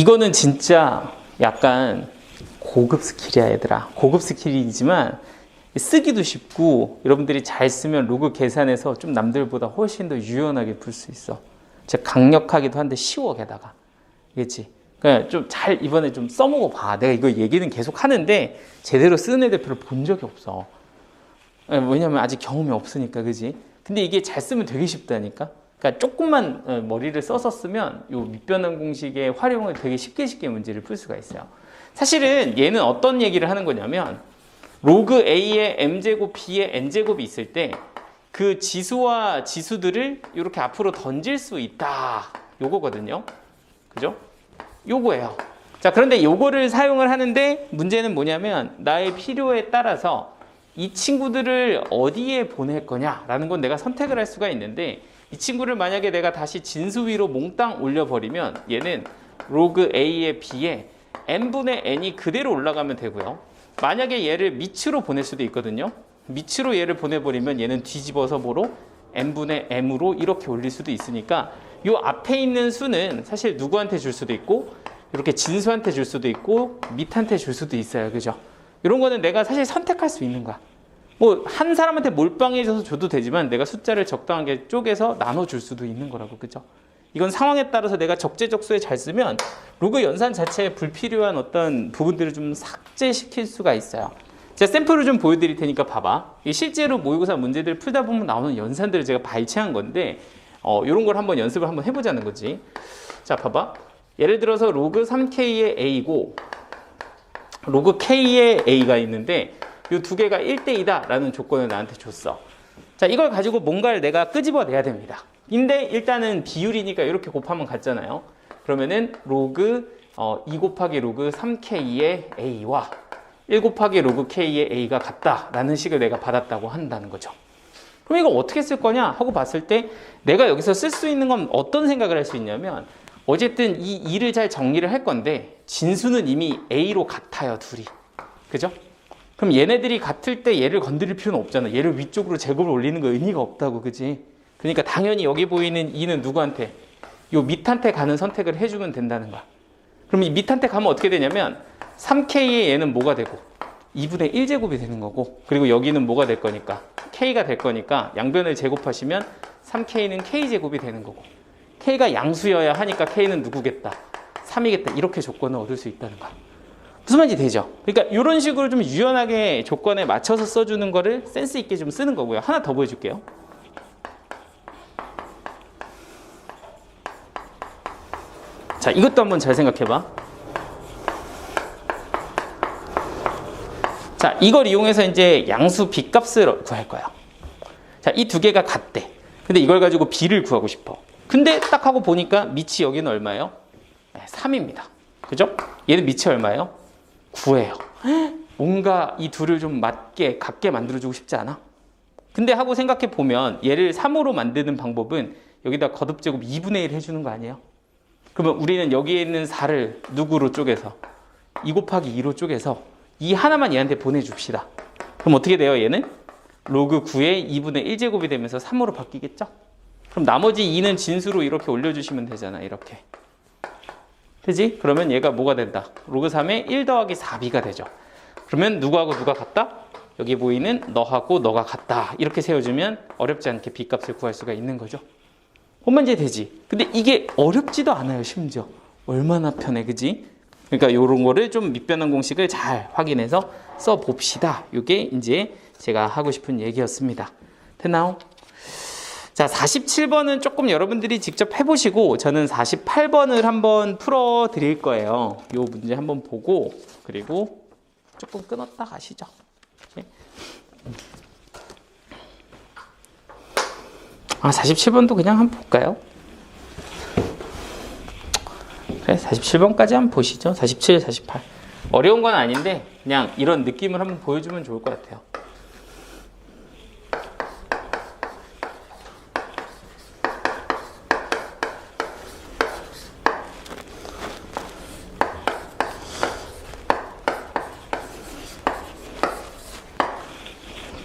이거는 진짜 약간 고급 스킬이야 얘들아. 고급 스킬이지만 쓰기도 쉽고 여러분들이 잘 쓰면 로그 계산해서 좀 남들보다 훨씬 더 유연하게 풀 수 있어. 진짜 강력하기도 한데 쉬워 게다가. 알겠지? 그러니까 좀 잘 이번에 좀 써먹어 봐. 내가 이거 얘기는 계속 하는데 제대로 쓰는 애들 별로 본 적이 없어. 예, 왜냐면 아직 경험이 없으니까 그지? 근데 이게 잘 쓰면 되게 쉽다니까 그러니까 조금만 어, 머리를 써서 쓰면 요 밑변환 공식의 활용을 되게 쉽게 쉽게 문제를 풀 수가 있어요. 사실은 얘는 어떤 얘기를 하는 거냐면 로그 a의 m제곱 b의 n제곱이 있을 때 그 지수와 지수들을 이렇게 앞으로 던질 수 있다. 요거거든요. 그죠? 요거예요. 자, 그런데 요거를 사용을 하는데 문제는 뭐냐면 나의 필요에 따라서 이 친구들을 어디에 보낼 거냐라는 건 내가 선택을 할 수가 있는데 이 친구를 만약에 내가 다시 진수 위로 몽땅 올려버리면 얘는 로그 a의 b에 n분의 n이 그대로 올라가면 되고요. 만약에 얘를 밑으로 보낼 수도 있거든요. 밑으로 얘를 보내버리면 얘는 뒤집어서 뭐로 n분의 m으로 이렇게 올릴 수도 있으니까 요 앞에 있는 수는 사실 누구한테 줄 수도 있고 이렇게 진수한테 줄 수도 있고 밑한테 줄 수도 있어요. 그죠? 이런 거는 내가 사실 선택할 수 있는 거야. 뭐한 사람한테 몰빵해줘서 줘도 되지만 내가 숫자를 적당하게 쪼개서 나눠줄 수도 있는 거라고 그죠? 이건 상황에 따라서 내가 적재적소에 잘 쓰면 로그 연산 자체에 불필요한 어떤 부분들을 좀 삭제시킬 수가 있어요. 제가 샘플을 좀 보여드릴 테니까 봐봐. 이 실제로 모의고사 문제들 풀다 보면 나오는 연산들을 제가 발췌한 건데 어, 이런 걸 한번 연습을 한번 해보자는 거지. 자, 봐봐. 예를 들어서 로그 3K의 A고 로그 K의 A가 있는데 이 두 개가 1대2다 라는 조건을 나한테 줬어. 자, 이걸 가지고 뭔가를 내가 끄집어내야 됩니다. 근데 일단은 비율이니까 이렇게 곱하면 같잖아요. 그러면은 로그 어, 2 곱하기 로그 3K의 A와 1 곱하기 로그 K의 A가 같다라는 식을 내가 받았다고 한다는 거죠. 그럼 이거 어떻게 쓸 거냐 하고 봤을 때 내가 여기서 쓸 수 있는 건 어떤 생각을 할 수 있냐면 어쨌든 이 2를 잘 정리를 할 건데 진수는 이미 A로 같아요 둘이 그죠? 그럼 얘네들이 같을 때 얘를 건드릴 필요는 없잖아 얘를 위쪽으로 제곱을 올리는 거 의미가 없다고 그지? 그러니까 당연히 여기 보이는 2는 누구한테? 요 밑한테 가는 선택을 해주면 된다는 거야 그럼 이 밑한테 가면 어떻게 되냐면 3K의 얘는 뭐가 되고 2분의 1제곱이 되는 거고 그리고 여기는 뭐가 될 거니까 K가 될 거니까 양변을 제곱하시면 3K는 K제곱이 되는 거고 K가 양수여야 하니까 K는 누구겠다 3이겠다 이렇게 조건을 얻을 수 있다는 거야 무슨 말인지 되죠? 그러니까 이런 식으로 좀 유연하게 조건에 맞춰서 써주는 거를 센스 있게 좀 쓰는 거고요 하나 더 보여줄게요 자 이것도 한번 잘 생각해봐 자, 이걸 이용해서 이제 양수 b 값을 구할 거야. 자, 이 두 개가 같대. 근데 이걸 가지고 b를 구하고 싶어. 근데 딱 하고 보니까 밑이 여기는 얼마예요? 네, 3입니다. 그죠? 얘는 밑이 얼마예요? 9예요. 뭔가 이 둘을 좀 맞게 같게 만들어주고 싶지 않아? 근데 하고 생각해 보면 얘를 3으로 만드는 방법은 여기다 거듭제곱 2분의 1 해주는 거 아니에요? 그러면 우리는 여기에 있는 4를 누구로 쪼개서 2 곱하기 2로 쪼개서 이 하나만 얘한테 보내줍시다. 그럼 어떻게 돼요, 얘는? 로그 9의 2분의 1제곱이 되면서 3으로 바뀌겠죠? 그럼 나머지 2는 진수로 이렇게 올려주시면 되잖아, 이렇게. 되지? 그러면 얘가 뭐가 된다? 로그 3의 1 더하기 4b가 되죠. 그러면 누구하고 누가 같다? 여기 보이는 너하고 너가 같다. 이렇게 세워주면 어렵지 않게 b값을 구할 수가 있는 거죠. 혼만제 되지. 근데 이게 어렵지도 않아요, 심지어. 얼마나 편해, 그지? 그러니까 이런 거를 좀 밑변환 공식을 잘 확인해서 써 봅시다. 이게 이제 제가 하고 싶은 얘기였습니다. 됐나요? 자, 47번은 조금 여러분들이 직접 해보시고 저는 48번을 한번 풀어 드릴 거예요. 이 문제 한번 보고 그리고 조금 끊었다 가시죠. 이렇게. 아, 47번도 그냥 한번 볼까요? 그래, 47번까지 한번 보시죠. 47, 48. 어려운 건 아닌데 그냥 이런 느낌을 한번 보여주면 좋을 것 같아요.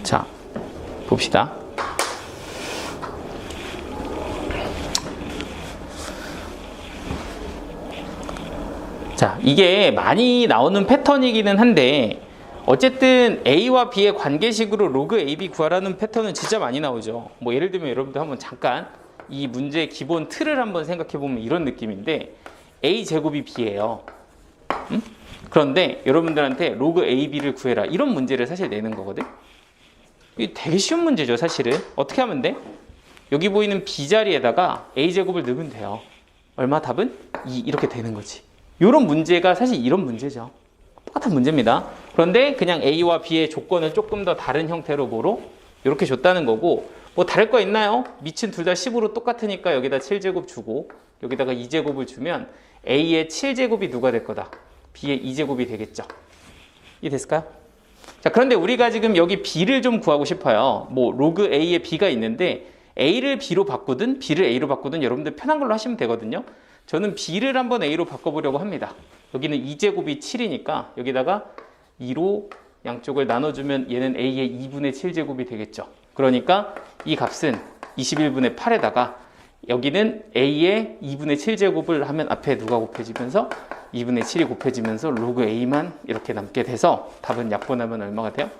자, 봅시다. 자, 이게 많이 나오는 패턴이기는 한데 어쨌든 A와 B의 관계식으로 로그 AB 구하라는 패턴은 진짜 많이 나오죠. 뭐 예를 들면 여러분들 한번 잠깐 이 문제의 기본 틀을 한번 생각해 보면 이런 느낌인데 A 제곱이 B예요. 음? 그런데 여러분들한테 로그 AB를 구해라 이런 문제를 사실 내는 거거든. 이게 되게 쉬운 문제죠, 사실은. 어떻게 하면 돼? 여기 보이는 B 자리에다가 A 제곱을 넣으면 돼요. 얼마 답은 2 이렇게 되는 거지. 이런 문제가 사실 이런 문제죠. 똑같은 문제입니다. 그런데 그냥 A와 B의 조건을 조금 더 다른 형태로 뭐로 이렇게 줬다는 거고 뭐 다를 거 있나요? 밑은 둘 다 10으로 똑같으니까 여기다 7제곱 주고 여기다가 2제곱을 주면 A의 7제곱이 누가 될 거다? B의 2제곱이 되겠죠. 이해 됐을까요? 자, 그런데 우리가 지금 여기 B를 좀 구하고 싶어요. 뭐 로그 A에 B가 있는데 A를 B로 바꾸든 B를 A로 바꾸든 여러분들 편한 걸로 하시면 되거든요. 저는 B를 한번 A로 바꿔보려고 합니다. 여기는 2제곱이 7이니까 여기다가 2로 양쪽을 나눠주면 얘는 A의 2분의 7제곱이 되겠죠. 그러니까 이 값은 21분의 8에다가 여기는 A의 2분의 7제곱을 하면 앞에 누가 곱해지면서 2분의 7이 곱해지면서 로그 A만 이렇게 남게 돼서 답은 약분하면 얼마가 돼요?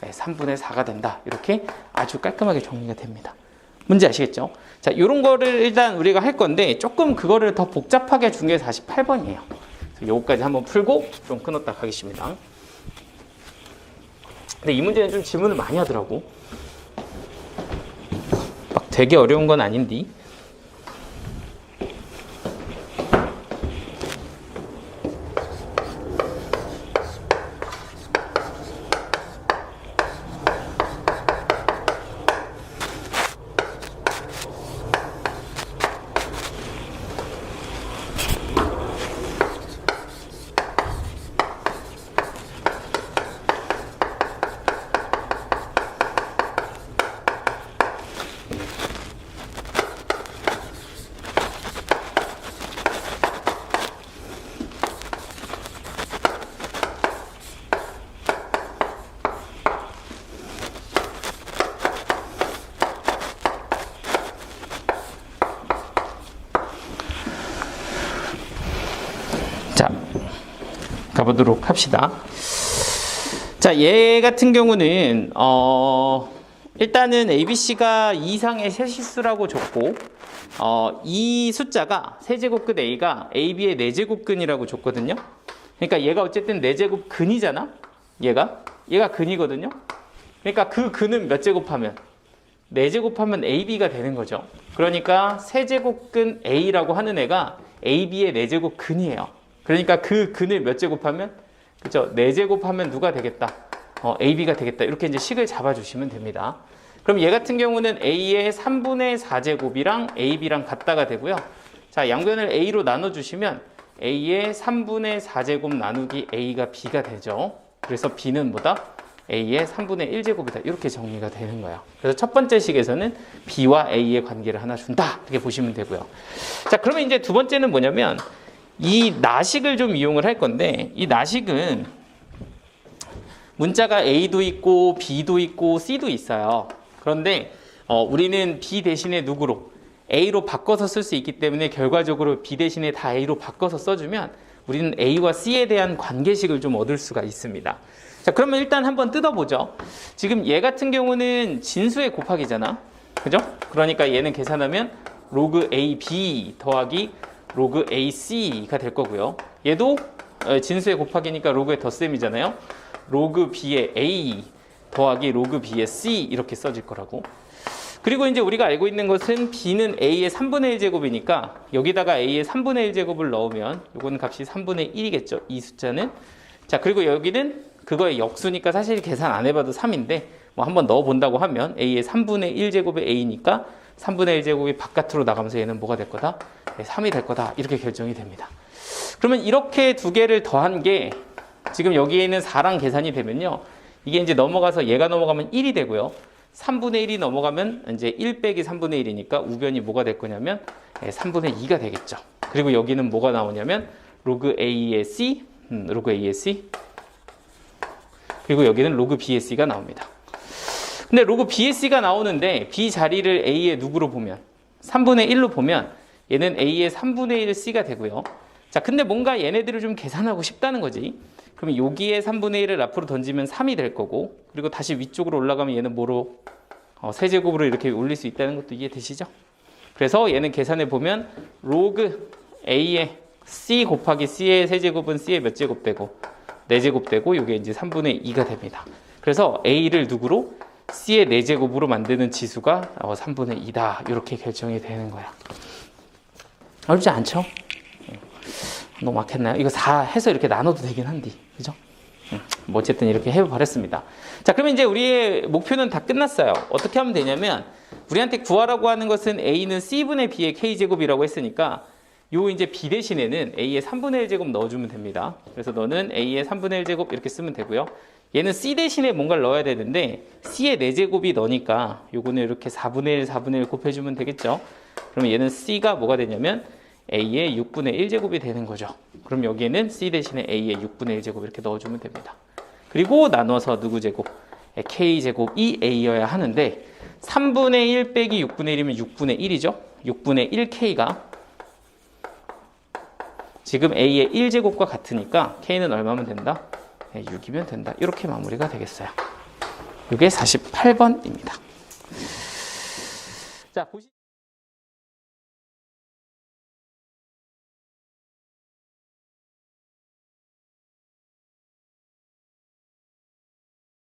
네, 3분의 4가 된다. 이렇게 아주 깔끔하게 정리가 됩니다. 문제 아시겠죠? 자, 이런 거를 일단 우리가 할 건데 조금 그거를 더 복잡하게 준 게 48번이에요. 요거까지 한번 풀고 좀 끊었다 가겠습니다. 근데 이 문제는 좀 질문을 많이 하더라고. 막 되게 어려운 건 아닌데. 가보도록 합시다. 자, 얘 같은 경우는 어, 일단은 ABC가 2 이상의 세실수라고 줬고 어, 이 숫자가 세제곱 끝 A가 AB의 4제곱 근이라고 줬거든요. 그러니까 얘가 어쨌든 4제곱 근이잖아. 얘가 얘가 근이거든요. 그러니까 그 근은 몇 제곱하면 4제곱하면 AB가 되는 거죠. 그러니까 세제곱근 A라고 하는 애가 AB의 4제곱 근이에요. 그러니까 그 근을 몇 제곱하면 그죠? 4제곱하면 누가 되겠다? 어, AB가 되겠다. 이렇게 이제 식을 잡아주시면 됩니다. 그럼 얘 같은 경우는 A의 3분의 4제곱이랑 AB랑 같다가 되고요. 자, 양변을 A로 나눠주시면 A의 3분의 4제곱 나누기 A가 B가 되죠. 그래서 B는 뭐다? A의 3분의 1제곱이다. 이렇게 정리가 되는 거예요. 그래서 첫 번째 식에서는 B와 A의 관계를 하나 준다. 이렇게 보시면 되고요. 자, 그러면 이제 두 번째는 뭐냐면 이 나식을 좀 이용을 할 건데 이 나식은 문자가 A도 있고 B도 있고 C도 있어요. 그런데 어, 우리는 B 대신에 누구로 A로 바꿔서 쓸 수 있기 때문에 결과적으로 B 대신에 다 A로 바꿔서 써주면 우리는 A와 C에 대한 관계식을 좀 얻을 수가 있습니다. 자, 그러면 일단 한번 뜯어보죠. 지금 얘 같은 경우는 진수의 곱하기잖아. 그죠? 그러니까 얘는 계산하면 로그 AB 더하기 로그 AC가 될 거고요. 얘도 어, 진수의 곱하기니까 로그의 덧셈이잖아요. 로그 B의 A 더하기 로그 B의 C 이렇게 써질 거라고. 그리고 이제 우리가 알고 있는 것은 B는 A의 3분의 1 제곱이니까 여기다가 A의 3분의 1 제곱을 넣으면 요거는 값이 3분의 1이겠죠. 이 숫자는. 자, 그리고 여기는 그거의 역수니까 사실 계산 안 해봐도 3인데 뭐 한번 넣어 본다고 하면 A의 3분의 1 제곱의 A니까 3분의 1제곱이 바깥으로 나가면서 얘는 뭐가 될 거다? 네, 3이 될 거다. 이렇게 결정이 됩니다. 그러면 이렇게 두 개를 더한 게 지금 여기에 있는 4랑 계산이 되면요. 이게 이제 넘어가서 얘가 넘어가면 1이 되고요. 3분의 1이 넘어가면 이제 1 빼기 3분의 1이니까 우변이 뭐가 될 거냐면 3분의 2가 되겠죠. 그리고 여기는 뭐가 나오냐면 로그 A의 C, 음, 로그 A의 C. 그리고 여기는 로그 B의 C가 나옵니다. 근데 로그 B의 C가 나오는데 B 자리를 A의 누구로 보면 3분의 1로 보면 얘는 A의 3분의 1 C가 되고요. 자, 근데 뭔가 얘네들을 좀 계산하고 싶다는 거지. 그러면 여기에 3분의 1을 앞으로 던지면 3이 될 거고, 그리고 다시 위쪽으로 올라가면 얘는 뭐로 어, 세제곱으로 이렇게 올릴 수 있다는 것도 이해되시죠? 그래서 얘는 계산해 보면 로그 a의 c 곱하기 c의 세제곱은 c의 몇 제곱 되고 4제곱 되고 이게 이제 3분의 2가 됩니다. 그래서 a를 누구로 c의 4제곱으로 만드는 지수가 어, 3분의 2다. 이렇게 결정이 되는 거야. 어렵지 않죠? 너무 막혔나요? 이거 4 해서 이렇게 나눠도 되긴 한데, 그죠? 음, 뭐 어쨌든 이렇게 해버렸습니다. 자, 그러면 이제 우리의 목표는 다 끝났어요. 어떻게 하면 되냐면 우리한테 구하라고 하는 것은 a는 c분의 b의 k 제곱이라고 했으니까 요 이제 b 대신에는 a의 3분의 1 제곱 넣어주면 됩니다. 그래서 너는 a의 3분의 1 제곱 이렇게 쓰면 되고요. 얘는 c 대신에 뭔가를 넣어야 되는데 c의 4제곱이 너니까 요거는 이렇게 4분의 1, 4분의 1 곱해주면 되겠죠. 그러면 얘는 c가 뭐가 되냐면 a의 6분의 1제곱이 되는 거죠. 그럼 여기에는 c 대신에 a의 6분의 1제곱 이렇게 넣어주면 됩니다. 그리고 나눠서 누구 제곱? k제곱이 a여야 하는데 3분의 1 빼기 6분의 1이면 6분의 1이죠. 6분의 1k가 지금 a의 1제곱과 같으니까 k는 얼마면 된다? 네, 6이면 된다. 이렇게 마무리가 되겠어요. 이게 48번입니다. 자, 보시